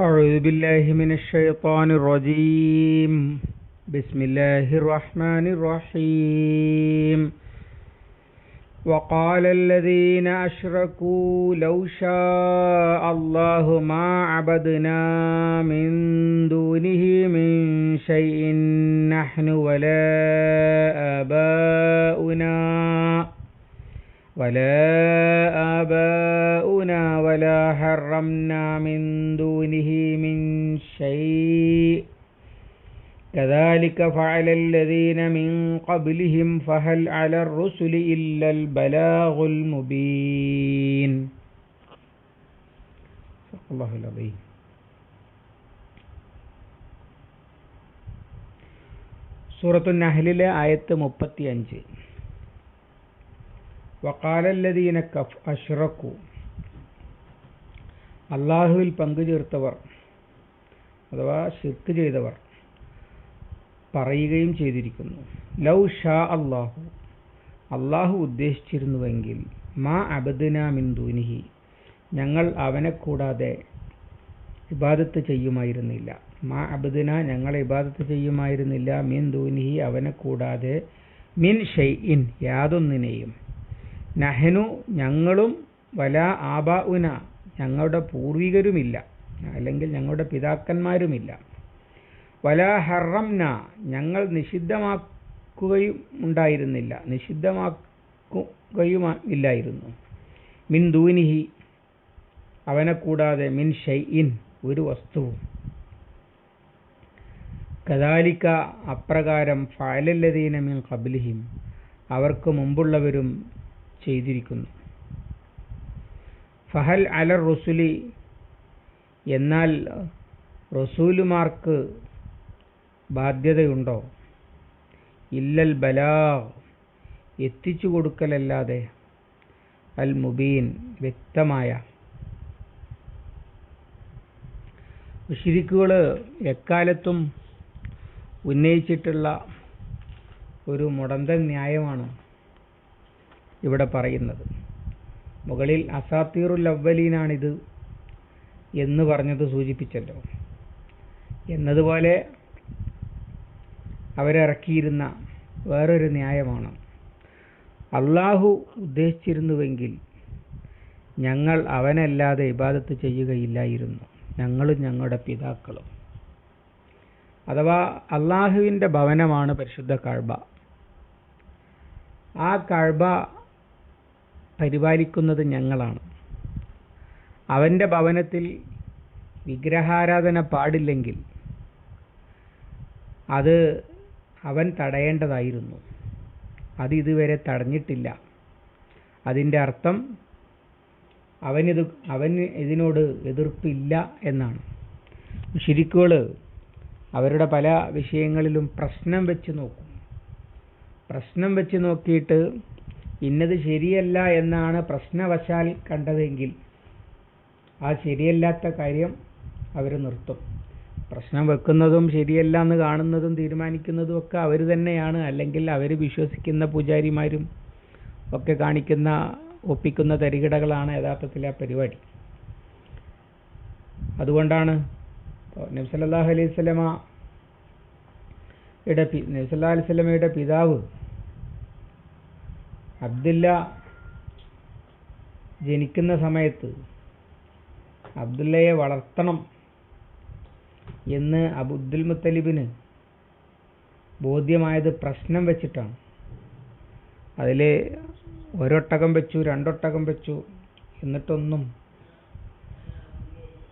أعوذ بالله من الشيطان الرجيم. بسم الله الرحمن الرحيم. وقال الذين أشركوا لو شاء الله ما عبدنا من دونه من شيء نحن ولا آباؤنا ولا آباؤنا ولا حرمنا من كذلك فعل الذين من قبلهم فهل على الرسل إلا البلاغ المبين صدق الله العظيم സൂറത്തു നഹലിലെ ആയത്ത് മുപ്പത്തി അഞ്ച് വക്കാലല്ലദീന കഫ് അഷ്റക്കു അള്ളാഹുവിൽ പങ്കുചേർത്തവർ അഥവാ ഷിർക്ക് ചെയ്തവർ പറയുകയും ചെയ്തിരിക്കുന്നു. ലൗ ഷാ അള്ളാഹു അള്ളാഹു ഉദ്ദേശിച്ചിരുന്നുവെങ്കിൽ മാ അബദ്ന മിൻ ദൂനിഹി. ഞങ്ങൾ അവനെ കൂടാതെ ഇബാദത്ത് ചെയ്യുമായിരുന്നില്ല. മാ അബദ്ന ഞങ്ങൾ ഇബാദത്ത് ചെയ്യുമായിരുന്നില്ല. മിൻ ദൂനിഹി അവനെ കൂടാതെ മിൻ ഷെയ് ഇൻ യാതൊന്നിനെയും. നഹനു ഞങ്ങളും വല ആബാഉന ഞങ്ങളുടെ പൂർവികരുമില്ല. അല്ലെങ്കിൽ ഞങ്ങളുടെ പിതാക്കന്മാരുമില്ല. വല ഹറംന ഞങ്ങൾ നിഷിദ്ധമാക്കുകയും ഉണ്ടായിരുന്നില്ല നിഷിദ്ധമാക്കുകയും ഇല്ലായിരുന്നു. മിൻ ദൂനിഹി അവനെ കൂടാതെ മിൻ ഷൈഇൻ ഒരു വസ്തുവും. കദാലിക്ക അപ്രകാരം ഫാലല്ലദീന മിൻ കബിലിഹിം അവർക്ക് മുമ്പുള്ളവരും ചെയ്തിരിക്കുന്നു. ഫഹൽ അലർ റസുലി എന്നാൽ റസൂലുമാർക്ക് ബാധ്യതയുണ്ടോ? ഇല്ലൽ ബലാ എത്തിച്ചു കൊടുക്കലല്ലാതെ. അൽ മുബീൻ വ്യക്തമായ. മുഷിരിക്കുകൾ എക്കാലത്തും ഉന്നയിച്ചിട്ടുള്ള ഒരു മുടന്തൻ ന്യായമാണ് ഇവിടെ പറയുന്നത്. മുകളിൽ അസാത്തീറുൽ അവലീനാണിത് എന്ന് പറഞ്ഞത് സൂചിപ്പിച്ചല്ലോ. എന്നതുപോലെ അവരിറക്കിയിരുന്ന വേറൊരു ന്യായമാണ്. അള്ളാഹു ഉദ്ദേശിച്ചിരുന്നുവെങ്കിൽ ഞങ്ങൾ അവനല്ലാതെ ഇബാദത്ത് ചെയ്യുകയില്ലായിരുന്നു. ഞങ്ങളും ഞങ്ങളുടെ പിതാക്കളും. അഥവാ അള്ളാഹുവിന്റെ ഭവനമാണ് പരിശുദ്ധ കഴബ. ആ കഴബ പരിപാലിക്കുന്നത് ഞങ്ങളാണ്. അവന്റെ ഭവനത്തിൽ വിഗ്രഹാരാധന പാടില്ലെങ്കിൽ അത് അവൻ തടയേണ്ടതായിരുന്നു. അത് ഇതുവരെ തടഞ്ഞിട്ടില്ല. അതിന്റെ അർത്ഥം അവനിത് അവന് ഇതിനോട് എതിർപ്പില്ല എന്നാണ്. ശരിക്കുകൾ അവരുടെ പല വിഷയങ്ങളിലും പ്രശ്നം വെച്ച് നോക്കും. പ്രശ്നം വെച്ച് നോക്കിയിട്ട് ഇന്നത് ശരിയല്ല എന്നാണ് പ്രശ്നവശാൽ കണ്ടതെങ്കിൽ ആ ശരിയല്ലാത്ത കാര്യം അവർ നിർത്തും. പ്രശ്നം വെക്കുന്നതും ശരിയല്ല എന്ന് കാണുന്നതും തീരുമാനിക്കുന്നതും ഒക്കെ അവർ തന്നെയാണ്. അല്ലെങ്കിൽ അവർ വിശ്വസിക്കുന്ന പൂജാരിമാരും ഒക്കെ കാണിക്കുന്ന ഒപ്പിക്കുന്ന തരികിടകളാണ് യഥാർത്ഥത്തിൽ ആ പരിപാടി. അതുകൊണ്ടാണ് നബ്സല്ലാഹു അലൈഹി സ്വലമ യുടെ നബ്സല്ലാ അലൈഹി സ്വലമയുടെ പിതാവ് അബ്ദുല്ല ജനിക്കുന്ന സമയത്ത് അബ്ദുല്ലയെ വളർത്തണം എന്ന് അബുദ്ദുൽ മുത്തലിബിന് ബോധ്യമായത് പ്രശ്നം വെച്ചിട്ടാണ്. അതിൽ ഒരൊട്ടകം വെച്ചു രണ്ടൊട്ടകം വെച്ചു എന്നിട്ടൊന്നും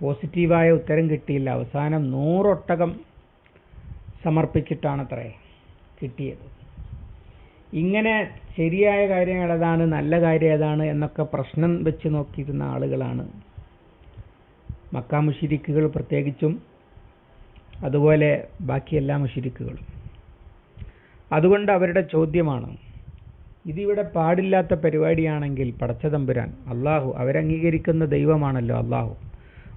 പോസിറ്റീവായ ഉത്തരം കിട്ടിയില്ല. അവസാനം നൂറൊട്ടകം സമർപ്പിച്ചിട്ടാണത്രേ കിട്ടിയത്. ഇങ്ങനെ ശരിയായ കാര്യം ഏതാണ് നല്ല കാര്യം ഏതാണ് എന്നൊക്കെ പ്രശ്നം വെച്ച് നോക്കിയിരുന്ന ആളുകളാണ് മക്കാമുഷിരിക്കുകൾ പ്രത്യേകിച്ചും അതുപോലെ ബാക്കി എല്ലാ മുഷിരിക്കുകളും. അതുകൊണ്ട് അവരുടെ ചോദ്യമാണ് ഇതിവിടെ പാടില്ലാത്ത പരിപാടിയാണെങ്കിൽ പടച്ചതമ്പുരാൻ അള്ളാഹു അവരംഗീകരിക്കുന്ന ദൈവമാണല്ലോ അള്ളാഹു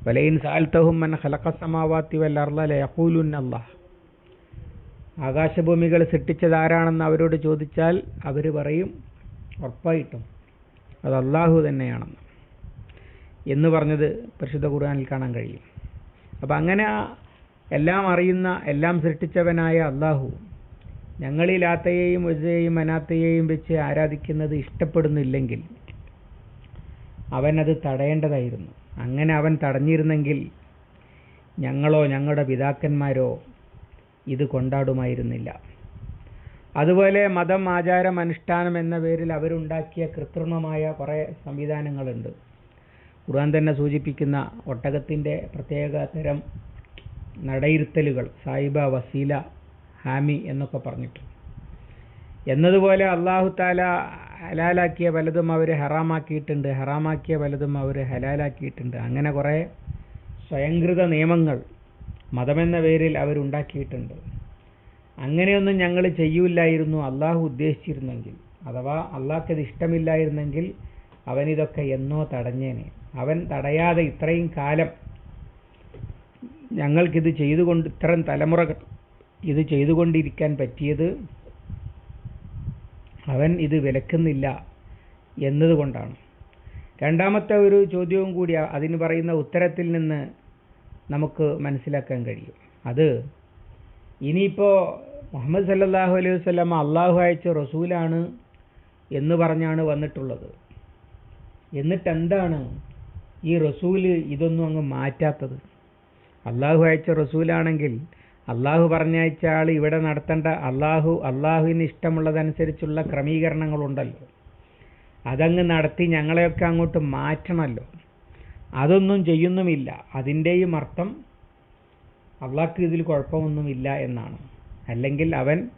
വലയിൻ സാൽത്തഹും മൻ ഹലക്കസമാവാത്തി വല്ലർലൂലുൻ അള്ളാഹ് ആകാശഭൂമികൾ സൃഷ്ടിച്ചത് ആരാണെന്ന് അവരോട് ചോദിച്ചാൽ അവർ പറയും ഉറപ്പായിട്ടും അത് അള്ളാഹു തന്നെയാണെന്ന്. എന്ന് പറഞ്ഞത് പരിശുദ്ധ ഖുർആനിൽ കാണാൻ കഴിയും. അപ്പം അങ്ങനെ ആ എല്ലാം അറിയുന്ന എല്ലാം സൃഷ്ടിച്ചവനായ അള്ളാഹു ഞങ്ങളിൽ ആത്തയെയും ഉജയെയും അനാത്തയെയും വെച്ച് ആരാധിക്കുന്നത് ഇഷ്ടപ്പെടുന്നില്ലെങ്കിൽ അവൻ അത് തടയേണ്ടതായിരുന്നു. അങ്ങനെ അവൻ തടഞ്ഞിരുന്നെങ്കിൽ ഞങ്ങളോ ഞങ്ങളുടെ പിതാക്കന്മാരോ ഇത് കൊണ്ടാടുമായിരുന്നില്ല. അതുപോലെ മതം ആചാരം അനുഷ്ഠാനം എന്ന പേരിൽ അവരുണ്ടാക്കിയ കൃത്രിമമായ കുറേ സംവിധാനങ്ങളുണ്ട്. ഖുർആൻ തന്നെ സൂചിപ്പിക്കുന്ന ഒട്ടകത്തിന്റെ പ്രത്യേക തരം നടയിരുത്തലുകൾ സായിബ വസീല ഹാമി എന്നൊക്കെ പറഞ്ഞിട്ട്. എന്നതുപോലെ അള്ളാഹു താല ഹലാലാക്കിയ പലതും അവർ ഹറാമാക്കിയിട്ടുണ്ട് ഹറാമാക്കിയ പലതും അവർ ഹലാലാക്കിയിട്ടുണ്ട്. അങ്ങനെ കുറേ സ്വയംകൃത നിയമങ്ങൾ മതമെന്ന പേരിൽ അവരുണ്ടാക്കിയിട്ടുണ്ട്. അങ്ങനെയൊന്നും ഞങ്ങൾ ചെയ്യൂലായിരുന്നു അള്ളാഹു ഉദ്ദേശിച്ചിരുന്നെങ്കിൽ. അഥവാ അള്ളാഹ്ക്കത് ഇഷ്ടമില്ലായിരുന്നെങ്കിൽ അവനിതൊക്കെ എന്നോ തടഞ്ഞേനെ. അവൻ തടയാതെ ഇത്രയും കാലം ഞങ്ങൾക്കിത് ചെയ്തുകൊണ്ട് ഇത്തരം തലമുറകൾ ഇത് ചെയ്തുകൊണ്ടിരിക്കാൻ പറ്റിയത് അവൻ ഇത് വിലക്കുന്നില്ല എന്നതുകൊണ്ടാണ്. രണ്ടാമത്തെ ഒരു ചോദ്യവും കൂടി അതിന് പറയുന്ന ഉത്തരത്തിൽ നിന്ന് നമുക്ക് മനസ്സിലാക്കാൻ കഴിയും. അത് ഇനിയിപ്പോൾ മുഹമ്മദ് സല്ലാഹു അലൈഹി വസല്ലം അള്ളാഹു അയച്ച റസൂലാണ് എന്ന് പറഞ്ഞാണ് വന്നിട്ടുള്ളത്. എന്നിട്ടെന്താണ് ഈ റസൂൽ ഇതൊന്നും അങ്ങ് മാറ്റാത്തത്? അള്ളാഹു അയച്ച റസൂലാണെങ്കിൽ അള്ളാഹു പറഞ്ഞയച്ച ആൾ ഇവിടെ നടത്തേണ്ട അള്ളാഹു അള്ളാഹുവിന് ഇഷ്ടമുള്ളതനുസരിച്ചുള്ള ക്രമീകരണങ്ങളുണ്ടല്ലോ. അതങ്ങ് നടത്തി ഞങ്ങളെയൊക്കെ അങ്ങോട്ട് മാറ്റണമല്ലോ അതൊന്നും ചെയ്യുന്നുമില്ല. അതിന്റെയും അർത്ഥം അള്ളാഹ്ക്ക് ഇതിൽ കുഴപ്പമൊന്നുമില്ല എന്നാണ്. അല്ലെങ്കിൽ അവൻ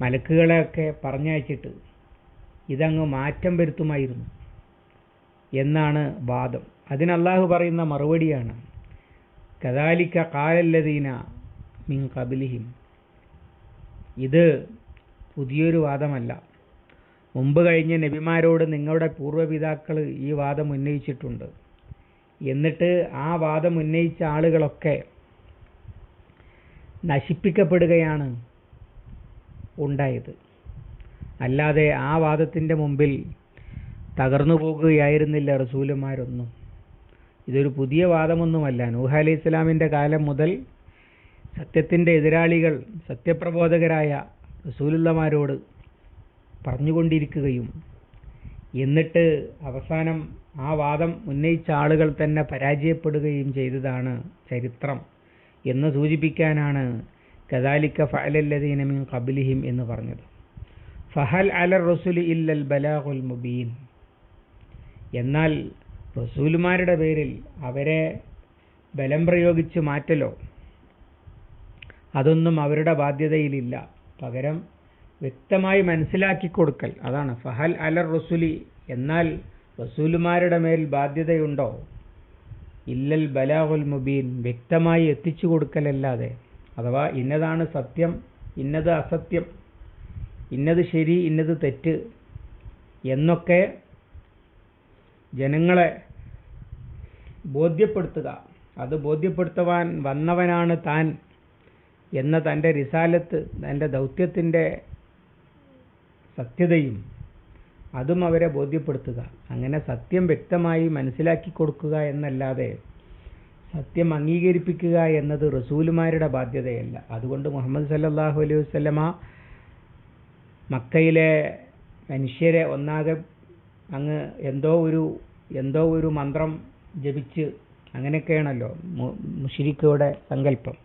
മലക്കുകളെയൊക്കെ പറഞ്ഞയച്ചിട്ട് ഇതങ്ങ് മാറ്റം വരുത്തുമായിരുന്നു എന്നാണ് വാദം. അതിന് അള്ളാഹു പറയുന്ന മറുപടിയാണ് കദാലിക്ക കാലല്ലതീന മിൻ കബിലിഹിം ഇത് പുതിയൊരു വാദമല്ല. മുമ്പ് കഴിഞ്ഞ നബിമാരോട് നിങ്ങളുടെ പൂർവപിതാക്കൾ ഈ വാദം ഉന്നയിച്ചിട്ടുണ്ട്. എന്നിട്ട് ആ വാദം ഉന്നയിച്ച ആളുകളൊക്കെ നശിപ്പിക്കപ്പെടുകയാണ് ഉണ്ടായത്. അല്ലാതെ ആ വാദത്തിന്റെ മുമ്പിൽ തകർന്നു പോകുകയായിരുന്നില്ല റസൂലുമാരൊന്നും. ഇതൊരു പുതിയ വാദമൊന്നുമല്ല. നൂഹ അലൈഹി ഇസ്ലാമിന്റെ കാലം മുതൽ സത്യത്തിന്റെ എതിരാളികൾ സത്യപ്രബോധകരായ റസൂലുള്ളമാരോട് പറഞ്ഞുകൊണ്ടിരിക്കുകയും എന്നിട്ട് അവസാനം ആ വാദം ഉന്നയിച്ച ആളുകൾ തന്നെ പരാജയപ്പെടുകയും ചെയ്തതാണ് ചരിത്രം എന്ന് സൂചിപ്പിക്കാനാണ് കദാലിക്ക ഫഅലല്ലദീന കബിലിഹിം എന്ന് പറഞ്ഞത്. ഫഹൽ അലർ റസുൽ ഇല്ലൽ ബലാഹുൽ മുബീൻ. എന്നാൽ റസൂലുമാരുടെ പേരിൽ അവരെ ബലം പ്രയോഗിച്ച് മാറ്റലോ? അതൊന്നും അവരുടെ ബാധ്യതയിലില്ല. പകരം വ്യക്തമായി മനസ്സിലാക്കി കൊടുക്കൽ. അതാണ്. ഫഹൽ അലർ റസുലി. എന്നാൽ റസൂലുമാരുടെ മേൽ ബാധ്യതയുണ്ടോ? ഇല്ലൽ ബലാഹുൽ മുബീൻ. വ്യക്തമായി എത്തിച്ചു കൊടുക്കലല്ലാതെ. അഥവാ ഇന്നതാണ് സത്യം ഇന്നത് അസത്യം ഇന്നത് ശരി ഇന്നത് തെറ്റ് എന്നൊക്കെ ജനങ്ങളെ ബോധ്യപ്പെടുത്തുക. അത് ബോധ്യപ്പെടുത്തുവാൻ വന്നവനാണ് താൻ എന്ന തന്റെ റിസാലത്ത് തന്റെ ദൗത്യത്തിന്റെ സത്യതയും അതും അവരെ ബോധ്യപ്പെടുത്തുക. അങ്ങനെ സത്യം വ്യക്തമായി മനസ്സിലാക്കി കൊടുക്കുക എന്നല്ലാതെ സത്യം അംഗീകരിപ്പിക്കുക എന്നത് റസൂലുമാരുടെ ബാധ്യതയല്ല. അതുകൊണ്ട് മുഹമ്മദ് സല്ലാഹു അലൈഹി വസ്ലമ മക്കയിലെ മനുഷ്യരെ ഒന്നാകെ അങ്ങ് എന്തോ ഒരു എന്തോ ഒരു മന്ത്രം ജപിച്ച് അങ്ങനെയൊക്കെയാണല്ലോ മുഷിരിക്കയുടെ സങ്കല്പം.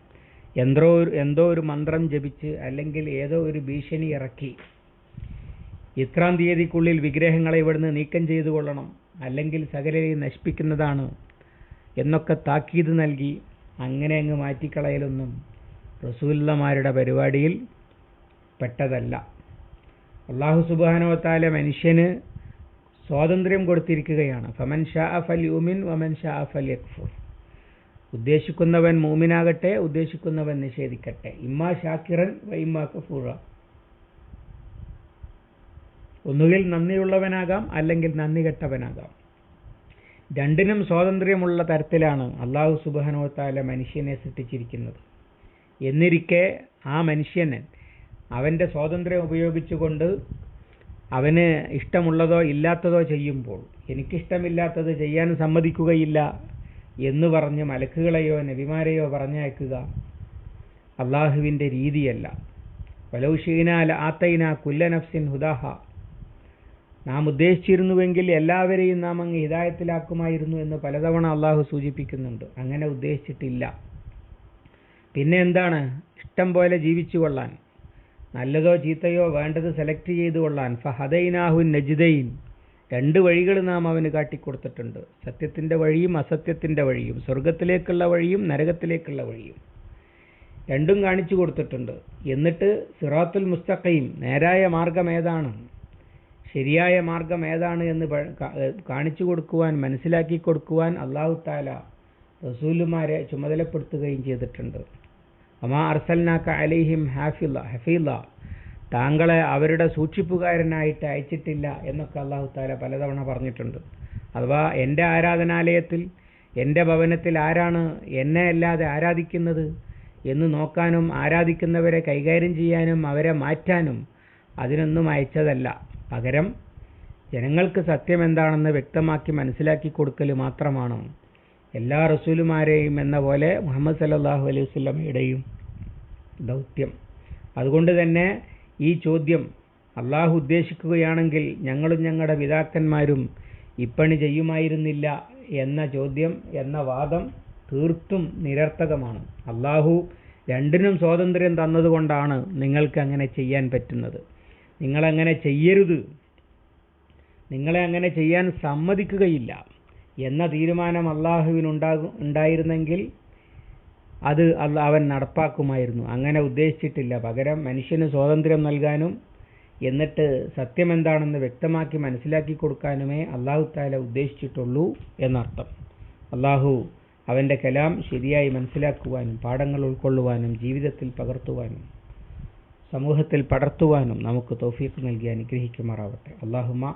എന്തോ എന്തോ ഒരു മന്ത്രം ജപിച്ച് അല്ലെങ്കിൽ ഏതോ ഒരു ഭീഷണി ഇറക്കി. ഇത്രാം തീയതിക്കുള്ളിൽ വിഗ്രഹങ്ങളെ ഇവിടുന്ന് നീക്കം ചെയ്തു കൊള്ളണം അല്ലെങ്കിൽ സകലരെയും നശിപ്പിക്കുന്നതാണ് എന്നൊക്കെ താക്കീത് നൽകി അങ്ങനെ അങ്ങ് മാറ്റിക്കളയലൊന്നും റസൂല്ലമാരുടെ പരിപാടിയിൽ പെട്ടതല്ല. അള്ളാഹു സുബാനോത്താലെ മനുഷ്യന് സ്വാതന്ത്ര്യം കൊടുത്തിരിക്കുകയാണ്. ഫമൻ ഷാ ഫൽ യുമിൻ വമൻ ഷാ ഫൽ യക്ഫുർ ഉദ്ദേശിക്കുന്നവൻ മൂമിനാകട്ടെ ഉദ്ദേശിക്കുന്നവൻ നിഷേധിക്കട്ടെ. ഇമ്മാ ഷാക്കിറൻ വ ഇമ്മാ കഫൂറ. ഒന്നുകിൽ നന്ദിയുള്ളവനാകാം അല്ലെങ്കിൽ നന്ദി കെട്ടവനാകാം. രണ്ടിനും സ്വാതന്ത്ര്യമുള്ള തരത്തിലാണ് അള്ളാഹു സുബാനോത്താല മനുഷ്യനെ സൃഷ്ടിച്ചിരിക്കുന്നത്. എന്നിരിക്കെ ആ മനുഷ്യന് അവന്റെ സ്വാതന്ത്ര്യം ഉപയോഗിച്ചുകൊണ്ട് അവന് ഇഷ്ടമുള്ളതോ ഇല്ലാത്തതോ ചെയ്യുമ്പോൾ എനിക്കിഷ്ടമില്ലാത്തത് ചെയ്യാൻ സമ്മതിക്കുകയില്ല എന്ന് പറഞ്ഞ് മലക്കുകളെയോ നബിമാരെയോ പറഞ്ഞയക്കുക അള്ളാഹുവിന്റെ രീതിയല്ല. വലൗഷീനാൽ ആത്തൈന കുല്ലനഫ്സിൻ ഹുദാഹ. നാം ഉദ്ദേശിച്ചിരുന്നുവെങ്കിൽ എല്ലാവരെയും നാം അങ്ങ് ഹിതായത്തിലാക്കുമായിരുന്നു എന്ന് പലതവണ അള്ളാഹു സൂചിപ്പിക്കുന്നുണ്ട്. അങ്ങനെ ഉദ്ദേശിച്ചിട്ടില്ല. പിന്നെ എന്താണ്? ഇഷ്ടം പോലെ ജീവിച്ചു കൊള്ളാൻ. നല്ലതോ ചീത്തയോ വേണ്ടത് സെലക്ട് ചെയ്തു കൊള്ളാൻ. ഫഹദൈനാഹുൻ നജിദൈൻ. രണ്ട് വഴികൾ നാം അവന് കാട്ടിക്കൊടുത്തിട്ടുണ്ട്. സത്യത്തിന്റെ വഴിയും അസത്യത്തിന്റെ വഴിയും. സ്വർഗത്തിലേക്കുള്ള വഴിയും നരകത്തിലേക്കുള്ള വഴിയും. രണ്ടും കാണിച്ചു കൊടുത്തിട്ടുണ്ട്. എന്നിട്ട് സിറാത്തുൽ മുസ്തഖയും നേരായ മാർഗം ഏതാണ്? ശരിയായ മാർഗം ഏതാണ് എന്ന് കാണിച്ചു കൊടുക്കുവാൻ മനസ്സിലാക്കി കൊടുക്കുവാൻ അള്ളാഹു താല റസൂലുമാരെ ചുമതലപ്പെടുത്തുകയും ചെയ്തിട്ടുണ്ട്. അമാ അർസൽനാക്ക അലിഹിം ഹാഫില്ല ഹഫീല താങ്കളെ അവരുടെ സൂക്ഷിപ്പുകാരനായിട്ട് അയച്ചിട്ടില്ല എന്നൊക്കെ അള്ളാഹു താല പലതവണ പറഞ്ഞിട്ടുണ്ട്. അഥവാ എന്റെ ആരാധനാലയത്തിൽ എന്റെ ഭവനത്തിൽ ആരാണ് എന്നെ അല്ലാതെ ആരാധിക്കുന്നത് എന്ന് നോക്കാനും ആരാധിക്കുന്നവരെ കൈകാര്യം ചെയ്യാനും അവരെ മാറ്റാനും അതിനൊന്നും അയച്ചതല്ല. പകരം ജനങ്ങൾക്ക് സത്യം എന്താണെന്ന് വ്യക്തമാക്കി മനസ്സിലാക്കി കൊടുക്കൽ മാത്രമാണ്. എല്ലാ റസൂലുമാരെയും എന്ന പോലെ മുഹമ്മദ് സല്ലാഹു അലൈഹി വസ്ലമയുടെയും ദൗത്യം. അതുകൊണ്ട് തന്നെ ഈ ചോദ്യം അള്ളാഹു ഉദ്ദേശിക്കുകയാണെങ്കിൽ ഞങ്ങളും ഞങ്ങളുടെ പിതാക്കന്മാരും ഇപ്പണി ചെയ്യുമായിരുന്നില്ല എന്ന ചോദ്യം എന്ന വാദം തീർത്തും നിരർത്ഥകമാണ്. അള്ളാഹു രണ്ടിനും സ്വാതന്ത്ര്യം തന്നതുകൊണ്ടാണ് നിങ്ങൾക്ക് അങ്ങനെ ചെയ്യാൻ പറ്റുന്നത്. നിങ്ങളങ്ങനെ ചെയ്യരുത്. നിങ്ങളെ അങ്ങനെ ചെയ്യാൻ സമ്മതിക്കുകയില്ല. എന്ന തീരുമാനം അള്ളാഹുവിനുണ്ടാകും ഉണ്ടായിരുന്നെങ്കിൽ അത് അവൻ നടപ്പാക്കുമായിരുന്നു. അങ്ങനെ ഉദ്ദേശിച്ചിട്ടില്ല. പകരം മനുഷ്യന് സ്വാതന്ത്ര്യം നൽകാനും എന്നിട്ട് സത്യം എന്താണെന്ന് വ്യക്തമാക്കി മനസ്സിലാക്കി കൊടുക്കാനുമേ അള്ളാഹു താല ഉദ്ദേശിച്ചിട്ടുള്ളൂ എന്നർത്ഥം. അള്ളാഹു അവന്റെ കലാം ശരിയായി മനസ്സിലാക്കുവാനും പാഠങ്ങൾ ഉൾക്കൊള്ളുവാനും ജീവിതത്തിൽ പകർത്തുവാനും സമൂഹത്തിൽ പടർത്തുവാനും നമുക്ക് തോഫീക്ക് നൽകി അനുഗ്രഹിക്കുമാറാവട്ടെ. അള്ളാഹുമ